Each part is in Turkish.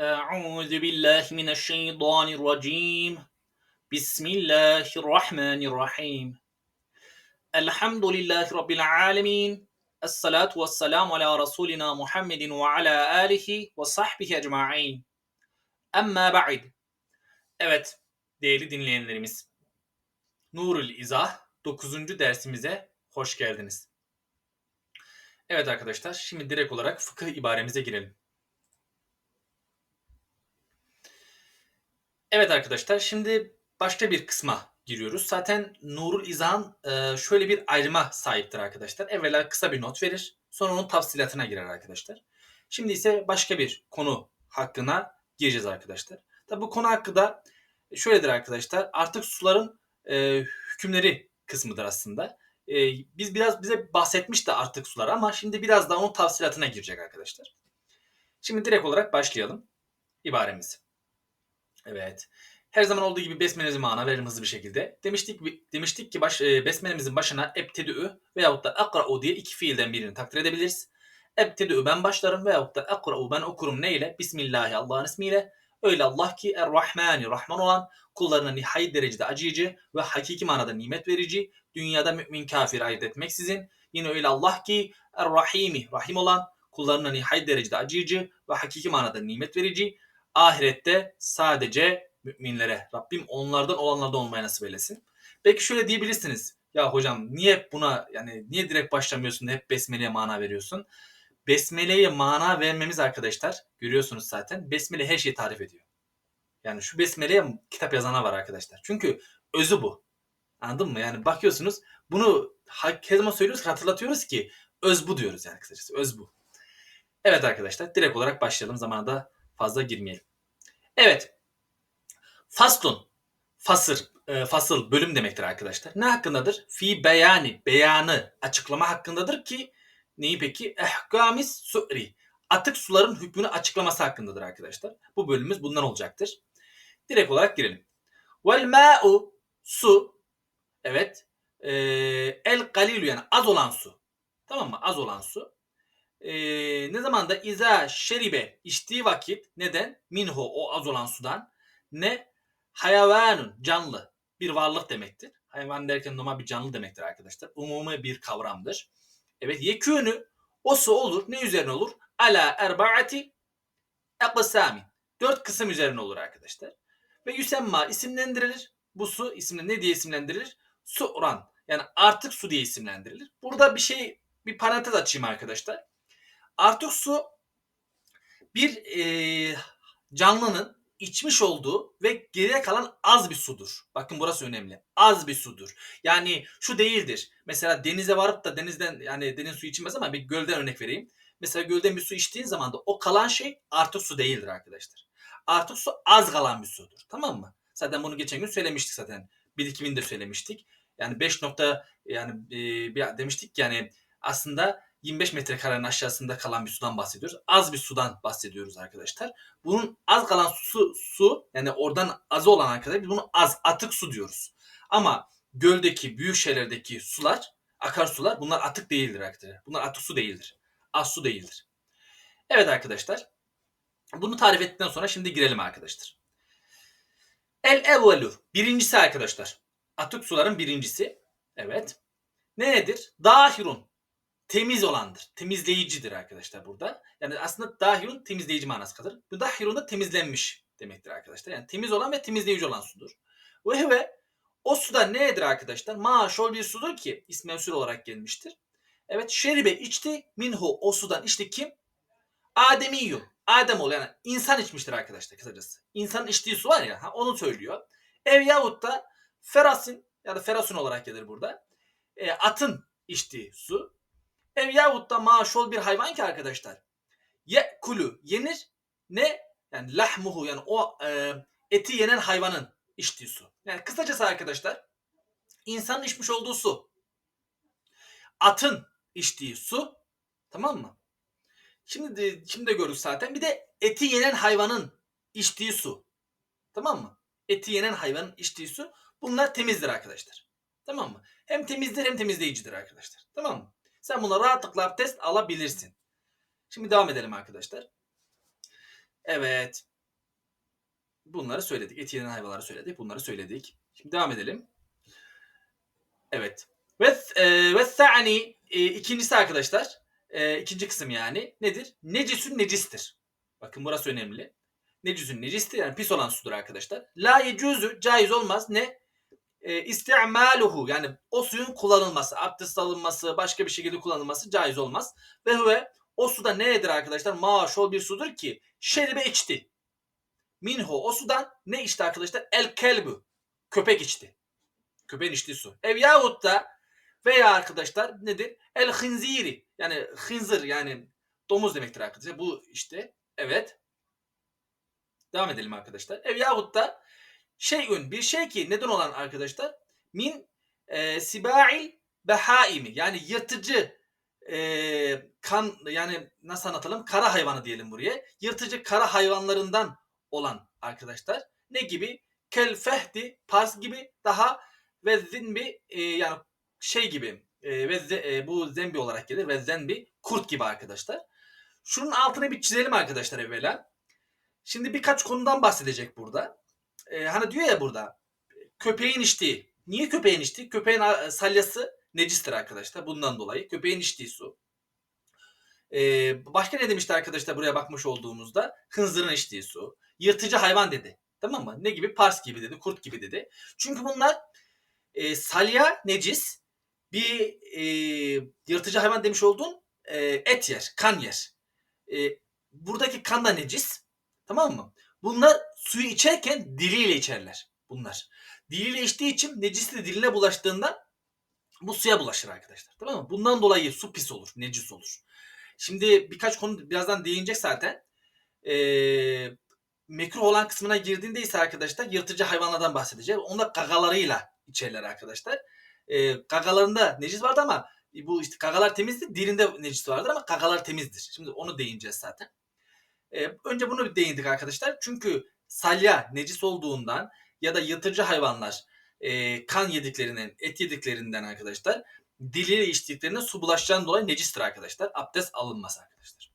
أعوذ بالله من الشيطان الرجيم بسم الله الرحمن الرحيم الحمد لله رب العالمين الصلاة والسلام على رسولنا محمد وعلى آله وصحبه أجمعين Amma ba'id. Evet, değerli dinleyenlerimiz. Nurul İzah 9. dersimize hoş geldiniz. Evet arkadaşlar, şimdi direkt olarak fıkıh ibaremize girelim. Evet arkadaşlar, şimdi başka bir kısma giriyoruz. Zaten Nurul İzah'ın e, şöyle bir ayrıma sahiptir arkadaşlar. Evvela kısa bir not verir, sonra onun tafsilatına girer arkadaşlar. Şimdi ise başka bir konu hakkına gireceğiz arkadaşlar. Tabi bu konu hakkında şöyledir arkadaşlar. Artık suların e, hükümleri kısmıdır aslında. E, biz biraz bize bahsetmişti artık sular ama şimdi biraz daha onun tafsilatına girecek arkadaşlar. Şimdi direkt olarak başlayalım ibaremizi. Evet. Her zaman olduğu gibi besmelemize mana verelim hızlı bir şekilde. Demiştik demiştik ki baş, e, besmelemizin başına ebtedü veyahut da akra'u diye iki fiilden birini takdir edebiliriz. Ebtedü ben başlarım veyahut da akra'u ben okurum neyle? Bismillahi Allah'ın ismiyle. Öyle Allah ki Er-Rahmani Rahman olan kullarına nihayet derecede acıyıcı ve hakiki manada nimet verici, dünyada mümin kafir ayırt etmeksizin. Yine öyle Allah ki Er-Rahimi Rahim olan kullarına nihayet derecede acıyıcı ve hakiki manada nimet verici, ahirette sadece müminlere. Rabbim onlardan olanlardan olmayı nasip eylesin. Belki şöyle diyebilirsiniz. Ya hocam niye buna yani niye direkt başlamıyorsun da hep besmeleye mana veriyorsun? Besmele'ye mana vermemiz arkadaşlar görüyorsunuz zaten. Besmele her şeyi tarif ediyor. Yani şu Besmele'ye kitap yazana var arkadaşlar. Çünkü özü bu. Anladın mı? Yani bakıyorsunuz bunu her zaman söylüyoruz hatırlatıyoruz ki öz bu diyoruz yani kısacası. Öz bu. Evet arkadaşlar direkt olarak başlayalım. Zamana da fazla girmeyelim. Evet. Faslun. Fasır, e, fasıl bölüm demektir arkadaşlar. Ne hakkındadır? Fi beyani, beyanı, açıklama hakkındadır ki neyi peki? Ehkamis su'ri. Atık suların hükmünü açıklaması hakkındadır arkadaşlar. Bu bölümümüz bundan olacaktır. Direkt olarak girelim. Vel ma'u su. Evet. Ee, el galilu yani az olan su. Tamam mı? Az olan su. Ee, ne zaman da iza şeribe içtiği vakit neden? Minho o az olan sudan. Ne? Hayvanun canlı bir varlık demektir. Hayvan derken normal bir canlı demektir arkadaşlar. Umumi bir kavramdır. Evet yekûnü o su olur. Ne üzerine olur? Ala erbaati eksamin. Dört kısım üzerine olur arkadaşlar. Ve yüsemma isimlendirilir. Bu su isimle ne diye isimlendirilir? Su'ran. Yani artık su diye isimlendirilir. Burada bir şey bir parantez açayım arkadaşlar. Artık su bir e, canlının içmiş olduğu ve geriye kalan az bir sudur. Bakın burası önemli. Az bir sudur. Yani şu değildir. Mesela denize varıp da denizden yani deniz suyu içilmez ama bir gölden örnek vereyim. Mesela gölden bir su içtiğin zaman da o kalan şey artık su değildir arkadaşlar. Artık su az kalan bir sudur. Tamam mı? Zaten bunu geçen gün söylemiştik zaten. Birikimini de söylemiştik. Yani 5 nokta yani e, demiştik yani aslında 25 metrekarenin aşağısında kalan bir sudan bahsediyoruz. Az bir sudan bahsediyoruz arkadaşlar. Bunun az kalan su, su yani oradan azı olan arkadaşlar biz bunu az atık su diyoruz. Ama göldeki büyük şeylerdeki sular akarsular bunlar atık değildir arkadaşlar. Bunlar atık su değildir. Az su değildir. Evet arkadaşlar. Bunu tarif ettikten sonra şimdi girelim arkadaşlar. El evvelu. Birincisi arkadaşlar. Atık suların birincisi. Evet. Ne nedir? Dahirun temiz olandır. Temizleyicidir arkadaşlar burada. Yani aslında dahirun temizleyici manası kalır. Bu dahirun da temizlenmiş demektir arkadaşlar. Yani temiz olan ve temizleyici olan sudur. Ve ve o suda nedir arkadaşlar? Maşol bir sudur ki ismi olarak gelmiştir. Evet şeribe içti minhu o sudan içti kim? Ademiyyun. Adem ol yani insan içmiştir arkadaşlar kısacası. İnsanın içtiği su var ya ha, onu söylüyor. Ev yahut da ferasin ya da ferasun olarak gelir burada. E, atın içtiği su. Ev yahut da maşol bir hayvan ki arkadaşlar. Ye kulu yenir. Ne? Yani lahmuhu yani o e, eti yenen hayvanın içtiği su. Yani kısacası arkadaşlar insanın içmiş olduğu su. Atın içtiği su. Tamam mı? Şimdi de, şimdi de gördük zaten. Bir de eti yenen hayvanın içtiği su. Tamam mı? Eti yenen hayvanın içtiği su. Bunlar temizdir arkadaşlar. Tamam mı? Hem temizdir hem temizleyicidir arkadaşlar. Tamam mı? Sen buna rahatlıkla test alabilirsin. Şimdi devam edelim arkadaşlar. Evet. Bunları söyledik. Et yenen hayvanları söyledik. Bunları söyledik. Şimdi devam edelim. Evet. Ve e, ve sani e, ikincisi arkadaşlar. E, ikinci kısım yani nedir? Necisün necistir. Bakın burası önemli. Necisün necistir yani pis olan sudur arkadaşlar. La yecuzu caiz olmaz. Ne? E, isti'maluhu yani o suyun kullanılması, abdest alınması, başka bir şekilde kullanılması caiz olmaz. Ve huve o suda nedir arkadaşlar? Maşol bir sudur ki şeribe içti. Minhu o sudan ne içti arkadaşlar? El kelbu. Köpek içti. Köpeğin içtiği su. Ev yahut da veya arkadaşlar nedir? El hınziri. Yani hınzır yani domuz demektir arkadaşlar. Bu işte evet. Devam edelim arkadaşlar. Ev yahut da şeyün bir şey ki neden olan arkadaşlar min e, sibail behaimi yani yırtıcı e, kan yani nasıl anlatalım kara hayvanı diyelim buraya yırtıcı kara hayvanlarından olan arkadaşlar ne gibi kel fehdi pars gibi daha ve zinbi e, yani şey gibi e, ve ze, e, bu zembi olarak gelir ve zenbi kurt gibi arkadaşlar. Şunun altını bir çizelim arkadaşlar evvela. Şimdi birkaç konudan bahsedecek burada. E, hani diyor ya burada köpeğin içtiği. Niye köpeğin içtiği? Köpeğin salyası necistir arkadaşlar. Bundan dolayı. Köpeğin içtiği su. Ee, başka ne demişti arkadaşlar buraya bakmış olduğumuzda? Hınzırın içtiği su. Yırtıcı hayvan dedi. Tamam mı? Ne gibi? Pars gibi dedi. Kurt gibi dedi. Çünkü bunlar e, salya necis. Bir e, yırtıcı hayvan demiş olduğun e, et yer. Kan yer. E, buradaki kan da necis. Tamam mı? Bunlar suyu içerken diliyle içerler. Bunlar. Diliyle içtiği için necis de diline bulaştığında bu suya bulaşır arkadaşlar. Tamam mı? Bundan dolayı su pis olur. Necis olur. Şimdi birkaç konu birazdan değinecek zaten. Ee, mekruh olan kısmına girdiğinde ise arkadaşlar yırtıcı hayvanlardan bahsedeceğim. Onlar gagalarıyla içerler arkadaşlar. Ee, gagalarında necis vardı ama bu işte gagalar temizdir. Dilinde necis vardır ama gagalar temizdir. Şimdi onu değineceğiz zaten. Ee, önce bunu bir değindik arkadaşlar. Çünkü salya necis olduğundan ya da yırtıcı hayvanlar e, kan yediklerinden, et yediklerinden arkadaşlar diliyle içtiklerinde su bulaşacağından dolayı necistir arkadaşlar. Abdest alınmaz arkadaşlar.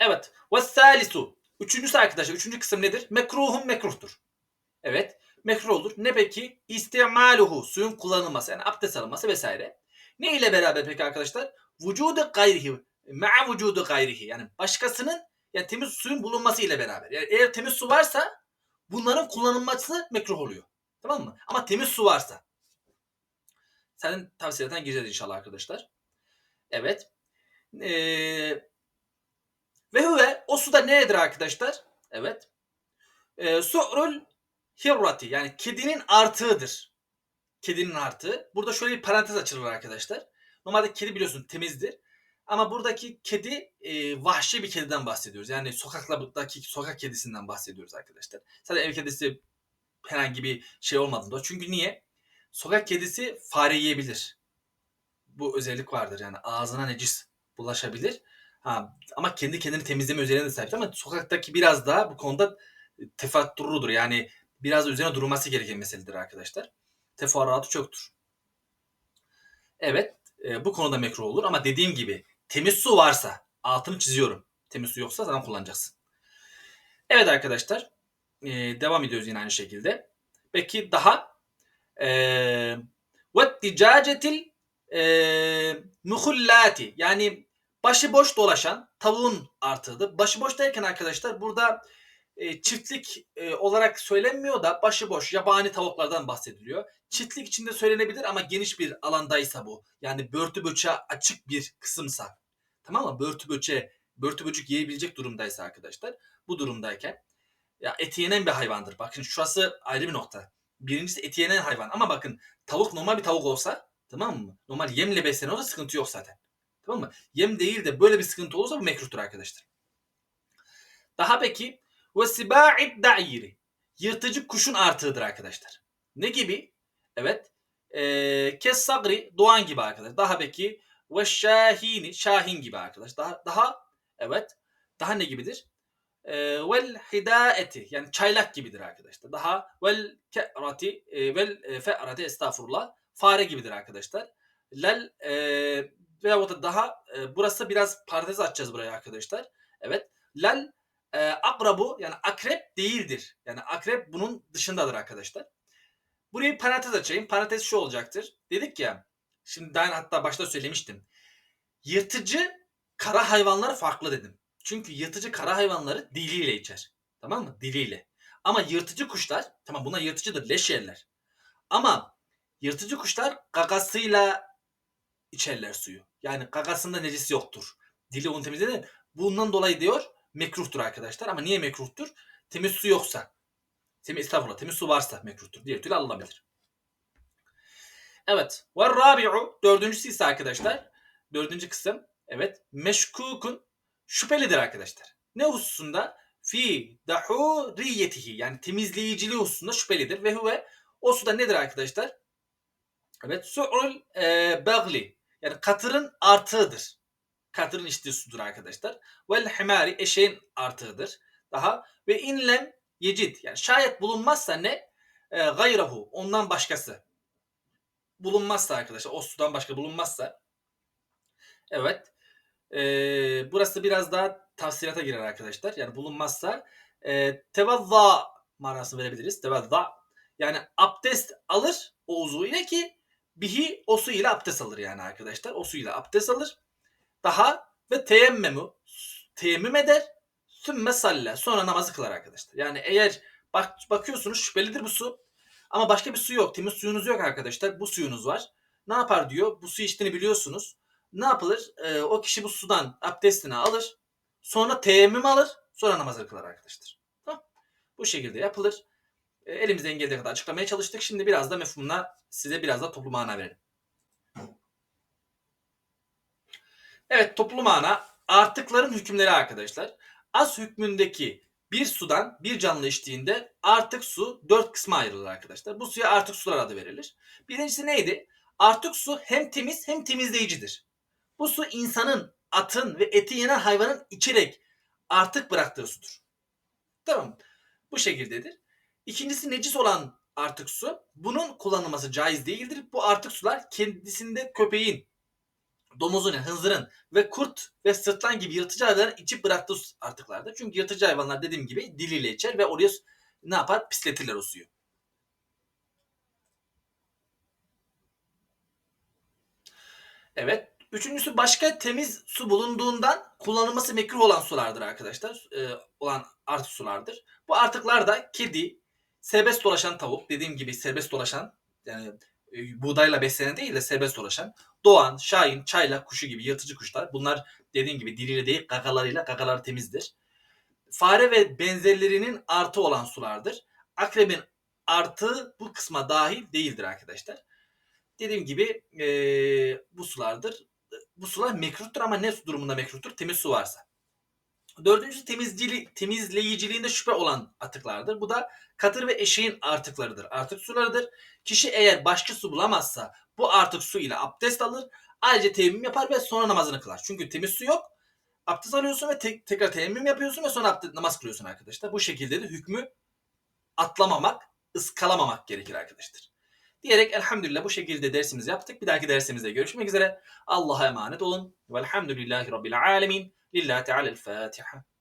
Evet. Ve salisu. Üçüncüsü arkadaşlar. Üçüncü kısım nedir? Mekruhun mekruhtur. Evet. Mekruh olur. Ne peki? İstimaluhu. Suyun kullanılması. Yani abdest alınması vesaire. Ne ile beraber peki arkadaşlar? Vücudu gayrihi. Ma'a vücudu gayrihi. Yani başkasının yani temiz suyun bulunması ile beraber. Yani eğer temiz su varsa bunların kullanılması mekruh oluyor. Tamam mı? Ama temiz su varsa. Senin tavsiyeden gireceğiz inşallah arkadaşlar. Evet. Ee, ve huve o suda nedir arkadaşlar? Evet. Ee, su'rul hirrati yani kedinin artığıdır. Kedinin artığı. Burada şöyle bir parantez açılır arkadaşlar. Normalde kedi biliyorsun temizdir. Ama buradaki kedi e, vahşi bir kediden bahsediyoruz. Yani sokaklardaki sokak kedisinden bahsediyoruz arkadaşlar. Sadece ev kedisi herhangi bir şey olmadığında. Çünkü niye? Sokak kedisi fare yiyebilir. Bu özellik vardır yani ağzına necis bulaşabilir. Ha, ama kendi kendini temizleme özelliğine de sahip ama sokaktaki biraz daha bu konuda tefatturludur. Yani biraz üzerine durulması gereken meseledir arkadaşlar. Teferruatı çoktur. Evet e, bu konuda mekruh olur ama dediğim gibi Temiz su varsa altını çiziyorum. Temiz su yoksa zaten kullanacaksın. Evet arkadaşlar. E, devam ediyoruz yine aynı şekilde. Peki daha ve ticacetil muhullati yani başıboş dolaşan tavuğun artığıdır. Başıboş derken arkadaşlar burada e, çiftlik e, olarak söylenmiyor da başıboş yabani tavuklardan bahsediliyor. Çiftlik içinde söylenebilir ama geniş bir alandaysa bu. Yani börtü böçe açık bir kısımsa. Tamam mı? Börtü böçe, börtü böcük yiyebilecek durumdaysa arkadaşlar. Bu durumdayken ya eti yenen bir hayvandır. Bakın şurası ayrı bir nokta. Birincisi eti yenen hayvan. Ama bakın tavuk normal bir tavuk olsa tamam mı? Normal yemle besleniyorsa sıkıntı yok zaten. Tamam mı? Yem değil de böyle bir sıkıntı olursa bu mekruhtur arkadaşlar. Daha peki ve siba'id da'iri. Yırtıcı kuşun artığıdır arkadaşlar. Ne gibi? Evet. Ee, kes sagri doğan gibi arkadaşlar. Daha peki ve şahini şahin gibi arkadaş. Daha daha evet. Daha ne gibidir? Ee, vel hidaeti yani çaylak gibidir arkadaşlar. Daha vel ke'rati e, vel e, fe'rati estağfurullah fare gibidir arkadaşlar. Lel e, veyahut da daha e, burası biraz parantez açacağız buraya arkadaşlar. Evet. Lal e, akrabu yani akrep değildir. Yani akrep bunun dışındadır arkadaşlar. Burayı bir parantez açayım. Parantez şu olacaktır. Dedik ya şimdi ben hatta başta söylemiştim. Yırtıcı kara hayvanlar farklı dedim. Çünkü yırtıcı kara hayvanları diliyle içer. Tamam mı? Diliyle. Ama yırtıcı kuşlar tamam buna yırtıcıdır leş yerler. Ama yırtıcı kuşlar gagasıyla içerler suyu. Yani gagasında necis yoktur. Dili onu temizledi. Bundan dolayı diyor mekruhtur arkadaşlar. Ama niye mekruhtur? Temiz su yoksa. Temiz, estağfurullah temiz su varsa mekruhtur. Diğer türlü alınabilir. Evet. Ve rabi'u dördüncüsü ise arkadaşlar. Dördüncü kısım. Evet. Meşkukun şüphelidir arkadaşlar. Ne hususunda? Fi dahuriyetihi yani temizleyiciliği hususunda şüphelidir. Ve huve o suda nedir arkadaşlar? Evet. Su'ul e, bagli yani katırın artığıdır. Katırın içtiği sudur arkadaşlar. Vel himari eşeğin artığıdır. Daha ve inlem yecid yani şayet bulunmazsa ne? E, gayrahu ondan başkası. Bulunmazsa arkadaşlar o sudan başka bulunmazsa evet e, burası biraz daha tafsilata girer arkadaşlar. Yani bulunmazsa e, tevazza manasını verebiliriz. Tevazza yani abdest alır o uzuv ile ki bihi o su ile abdest alır yani arkadaşlar. O su ile abdest alır. Daha ve teyemmemu teyemmüm eder. Sümme salle. Sonra namazı kılar arkadaşlar. Yani eğer bak, bakıyorsunuz şüphelidir bu su. Ama başka bir su yok. Temiz suyunuz yok arkadaşlar. Bu suyunuz var. Ne yapar diyor. Bu suyu içtiğini biliyorsunuz. Ne yapılır? Ee, o kişi bu sudan abdestini alır. Sonra teyemmüm alır. Sonra namazı kılar arkadaşlar. Tamam. Bu şekilde yapılır. E, elimizden geldiği kadar açıklamaya çalıştık. Şimdi biraz da mefhumuna size biraz da toplu mana verelim. Evet toplu mana artıkların hükümleri arkadaşlar. Az hükmündeki bir sudan bir canlı içtiğinde artık su dört kısma ayrılır arkadaşlar. Bu suya artık sular adı verilir. Birincisi neydi? Artık su hem temiz hem temizleyicidir. Bu su insanın, atın ve eti yenen hayvanın içerek artık bıraktığı sudur. Tamam Bu şekildedir. İkincisi necis olan artık su. Bunun kullanılması caiz değildir. Bu artık sular kendisinde köpeğin, domuzun, hınzırın ve kurt ve sırtlan gibi yırtıcı hayvanların içip bıraktığı artıklardır. Çünkü yırtıcı hayvanlar dediğim gibi diliyle içer ve oraya ne yapar? Pisletirler o suyu. Evet. Üçüncüsü başka temiz su bulunduğundan kullanılması mekruh olan sulardır arkadaşlar. Ee, olan artık sulardır. Bu artıklar da kedi, serbest dolaşan tavuk dediğim gibi serbest dolaşan yani buğdayla beslenen değil de serbest dolaşan doğan, şahin, çaylak kuşu gibi yırtıcı kuşlar. Bunlar dediğim gibi diliyle değil gagalarıyla gagaları temizdir. Fare ve benzerlerinin artı olan sulardır. Akrebin artı bu kısma dahil değildir arkadaşlar. Dediğim gibi e, bu sulardır. Bu sular mekruhtur ama ne su durumunda mekruhtur? Temiz su varsa. Dördüncüsü temizcili, temizleyiciliğinde şüphe olan atıklardır. Bu da katır ve eşeğin artıklarıdır. Artık sularıdır. Kişi eğer başka su bulamazsa bu artık su ile abdest alır. Ayrıca teyemmüm yapar ve sonra namazını kılar. Çünkü temiz su yok. Abdest alıyorsun ve te- tekrar teyemmüm yapıyorsun ve sonra abdest, namaz kılıyorsun arkadaşlar. Bu şekilde de hükmü atlamamak, ıskalamamak gerekir arkadaşlar. Diyerek elhamdülillah bu şekilde dersimizi yaptık. Bir dahaki dersimizde görüşmek üzere. Allah'a emanet olun. Velhamdülillahi Rabbil alemin. لله تعالى الفاتحة.